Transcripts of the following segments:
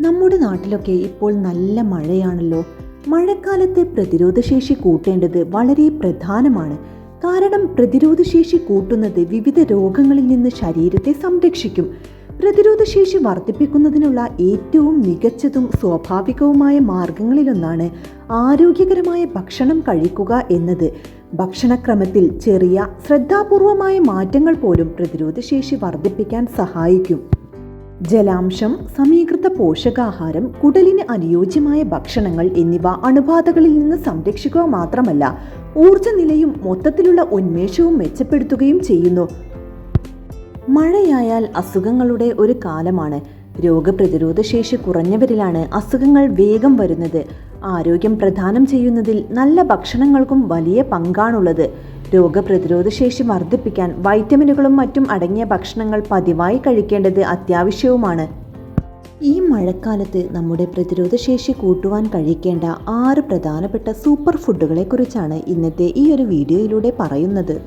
നമ്മുടെ നാട്ടിലൊക്കെ ഇപ്പോൾ നല്ല മഴയാണല്ലോ. മഴക്കാലത്ത് പ്രതിരോധശേഷി കൂട്ടേണ്ടത് വളരെ പ്രധാനമാണ്. കാരണം പ്രതിരോധശേഷി കൂട്ടുന്നത് വിവിധ രോഗങ്ങളിൽ നിന്ന് ശരീരത്തെ സംരക്ഷിക്കും. പ്രതിരോധശേഷി വർദ്ധിപ്പിക്കുന്നതിനുള്ള ഏറ്റവും മികച്ചതും സ്വാഭാവികവുമായ മാർഗങ്ങളിലൊന്നാണ് ആരോഗ്യകരമായ ഭക്ഷണം കഴിക്കുക എന്നത്. ഭക്ഷണക്രമത്തിൽ ചെറിയ ശ്രദ്ധാപൂർവമായ മാറ്റങ്ങൾ പോലും പ്രതിരോധശേഷി വർദ്ധിപ്പിക്കാൻ സഹായിക്കും. ജലാംശം സമീകൃത പോഷകാഹാരം കുടലിന് അനുയോജ്യമായ ഭക്ഷണങ്ങൾ എന്നിവ അണുബാധകളിൽ നിന്ന് സംരക്ഷിക്കുക മാത്രമല്ല ഊർജനിലയും മൊത്തത്തിലുള്ള ഉന്മേഷവും മെച്ചപ്പെടുത്തുകയും ചെയ്യുന്നു. മഴയായാൽ അസുഖങ്ങളുടെ ഒരു കാലമാണ്. രോഗപ്രതിരോധ ശേഷി കുറഞ്ഞവരിലാണ് അസുഖങ്ങൾ വേഗം വരുന്നത്. ആരോഗ്യം പ്രദാനം ചെയ്യുന്നതിൽ നല്ല ഭക്ഷണങ്ങൾക്കും വലിയ പങ്കാണുള്ളത്. രോഗപ്രതിരോധ ശേഷി വർദ്ധിപ്പിക്കാൻ വൈറ്റമിനുകളും മറ്റും അടങ്ങിയ ഭക്ഷണങ്ങൾ പതിവായി കഴിക്കേണ്ടത് അത്യാവശ്യവുമാണ്. ഈ മഴക്കാലത്ത് നമ്മുടെ പ്രതിരോധ ശേഷി കൂട്ടുവാൻ കഴിക്കേണ്ട ആറ് പ്രധാനപ്പെട്ട സൂപ്പർ ഫുഡുകളെ കുറിച്ചാണ് ഇന്നത്തെ ഈ ഒരു വീഡിയോയിലൂടെ പറയുന്നത്.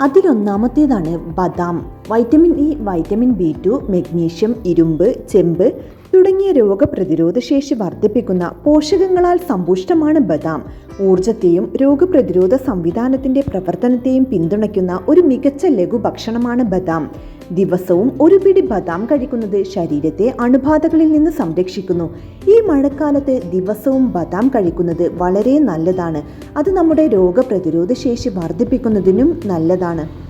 അതിലൊന്നാമത്തേതാണ് ബദാം. Vitamin E vitamin B two magnesium ഇരുമ്പ് ചെമ്പ് തുടങ്ങിയ രോഗപ്രതിരോധ ശേഷി വർദ്ധിപ്പിക്കുന്ന പോഷകങ്ങളാൽ സമ്പുഷ്ടമാണ് ബദാം. ഊർജത്തെയും രോഗപ്രതിരോധ സംവിധാനത്തിന്റെ പ്രവർത്തനത്തെയും പിന്തുണയ്ക്കുന്ന ഒരു മികച്ച ലഘു ഭക്ഷണമാണ് ബദാം. ദിവസവും ഒരു പിടി ബദാം കഴിക്കുന്നത് ശരീരത്തെ അണുബാധകളിൽ നിന്ന് സംരക്ഷിക്കുന്നു. ഈ മഴക്കാലത്ത് ദിവസവും ബദാം കഴിക്കുന്നത് വളരെ നല്ലതാണ്. അത് നമ്മുടെ രോഗപ്രതിരോധ ശേഷി വർദ്ധിപ്പിക്കുന്നതിനും നല്ലതാണ്.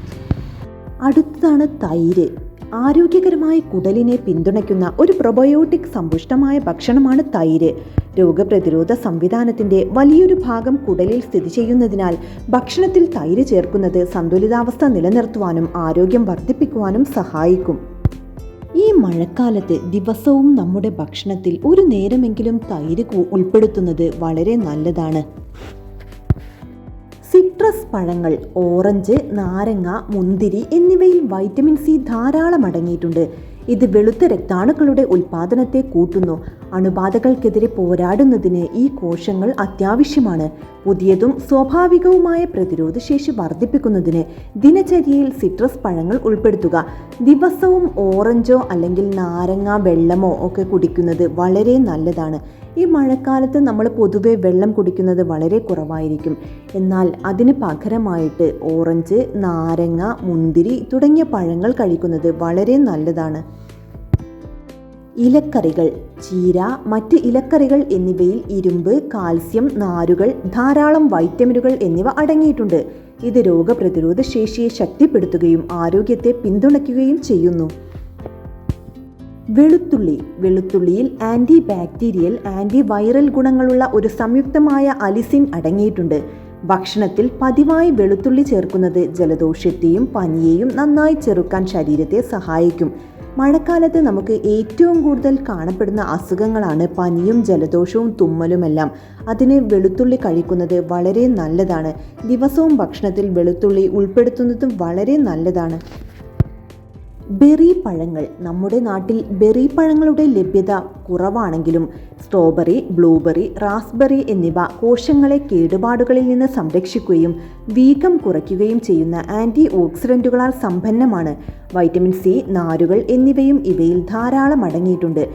അടുത്തതാണ് തൈര്. ആരോഗ്യകരമായ കുടലിനെ പിന്തുണയ്ക്കുന്ന ഒരു പ്രൊബയോട്ടിക് സമ്പുഷ്ടമായ ഭക്ഷണമാണ് തൈര്. രോഗപ്രതിരോധ സംവിധാനത്തിന്റെ വലിയൊരു ഭാഗം കുടലിൽ സ്ഥിതി ചെയ്യുന്നതിനാൽ ഭക്ഷണത്തിൽ തൈര് ചേർക്കുന്നത് സന്തുലിതാവസ്ഥ നിലനിർത്തുവാനും ആരോഗ്യം വർദ്ധിപ്പിക്കുവാനും സഹായിക്കും. ഈ മഴക്കാലത്ത് ദിവസവും നമ്മുടെ ഭക്ഷണത്തിൽ ഒരു നേരമെങ്കിലും തൈര് ഉൾപ്പെടുത്തുന്നത് വളരെ നല്ലതാണ്. സിട്രസ് പഴങ്ങൾ ഓറഞ്ച് നാരങ്ങ മുന്തിരി എന്നിവയിൽ വൈറ്റമിൻ സി ധാരാളം അടങ്ങിയിട്ടുണ്ട്. ഇത് വെളുത്ത രക്താണുക്കളുടെ ഉൽപാദനത്തെ കൂട്ടുന്നു. അണുബാധകൾക്കെതിരെ പോരാടുന്നതിന് ഈ കോശങ്ങൾ അത്യാവശ്യമാണ്. പുതിയതും സ്വാഭാവികവുമായ പ്രതിരോധ ശേഷി വർദ്ധിപ്പിക്കുന്നതിന് ദിനചര്യയിൽ സിട്രസ് പഴങ്ങൾ ഉൾപ്പെടുത്തുക. ദിവസവും ഓറഞ്ചോ അല്ലെങ്കിൽ നാരങ്ങ വെള്ളമോ ഒക്കെ കുടിക്കുന്നത് വളരെ നല്ലതാണ്. ഈ മഴക്കാലത്ത് നമ്മൾ പൊതുവെ വെള്ളം കുടിക്കുന്നത് വളരെ കുറവായിരിക്കും. എന്നാൽ അതിന് പകരമായിട്ട് ഓറഞ്ച് നാരങ്ങ മുന്തിരി തുടങ്ങിയ പഴങ്ങൾ കഴിക്കുന്നത് വളരെ നല്ലതാണ്. ഇലക്കറികൾ ചീര മറ്റ് ഇലക്കറികൾ എന്നിവയിൽ ഇരുമ്പ് കാൽസ്യം നാരുകൾ ധാരാളം വൈറ്റമിനുകൾ എന്നിവ അടങ്ങിയിട്ടുണ്ട്. ഇത് രോഗപ്രതിരോധ ശേഷിയെ ശക്തിപ്പെടുത്തുകയും ആരോഗ്യത്തെ പിന്തുണയ്ക്കുകയും ചെയ്യുന്നു. വെളുത്തുള്ളി. വെളുത്തുള്ളിയിൽ ആന്റി ബാക്ടീരിയൽ ആന്റി വൈറൽ ഗുണങ്ങളുള്ള ഒരു സംയുക്തമായ അലിസിൻ അടങ്ങിയിട്ടുണ്ട്. ഭക്ഷണത്തിൽ പതിവായി വെളുത്തുള്ളി ചേർക്കുന്നത് ജലദോഷത്തെയും പനിയെയും നന്നായി ചെറുക്കാൻ ശരീരത്തെ സഹായിക്കും. മഴക്കാലത്ത് നമുക്ക് ഏറ്റവും കൂടുതൽ കാണപ്പെടുന്ന അസുഖങ്ങളാണ് പനിയും ജലദോഷവും തുമ്മലുമെല്ലാം. അതിന് വെളുത്തുള്ളി കഴിക്കുന്നത് വളരെ നല്ലതാണ്. ദിവസവും ഭക്ഷണത്തിൽ വെളുത്തുള്ളി ഉൾപ്പെടുത്തുന്നതും വളരെ നല്ലതാണ്. ബെറി പഴങ്ങൾ നമ്മുടെ നാട്ടിൽ ബെറി പഴങ്ങളുടെ ലഭ്യത കുറവാണെങ്കിലും സ്ട്രോബെറി ബ്ലൂബെറി റാസ്ബെറി എന്നിവ കോശങ്ങളെ കേടുപാടുകളിൽ നിന്ന് സംരക്ഷിക്കുകയും വീക്കം കുറയ്ക്കുകയും ചെയ്യുന്ന ആന്റി ഓക്സിഡന്റുകളാൽ സമ്പന്നമാണ്. വൈറ്റമിൻ സി നാരുകൾ എന്നിവയും ഇവയിൽ ധാരാളം അടങ്ങിയിട്ടുണ്ട്.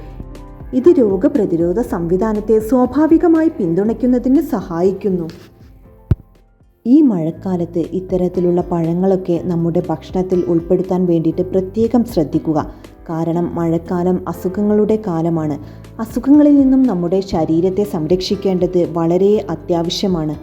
ഇത് രോഗപ്രതിരോധ സംവിധാനത്തെ സ്വാഭാവികമായി പിന്തുണയ്ക്കുന്നതിന് സഹായിക്കുന്നു. ഈ മഴക്കാലത്ത് ഇത്തരത്തിലുള്ള പഴങ്ങളൊക്കെ നമ്മുടെ ഭക്ഷണത്തിൽ ഉൾപ്പെടുത്താൻ വേണ്ടിയിട്ട് പ്രത്യേകം ശ്രദ്ധിക്കുക. കാരണം മഴക്കാലം അസുഖങ്ങളുടെ കാലമാണ്. അസുഖങ്ങളിൽ നിന്നും നമ്മുടെ ശരീരത്തെ സംരക്ഷിക്കേണ്ടത് വളരെ അത്യാവശ്യമാണ്.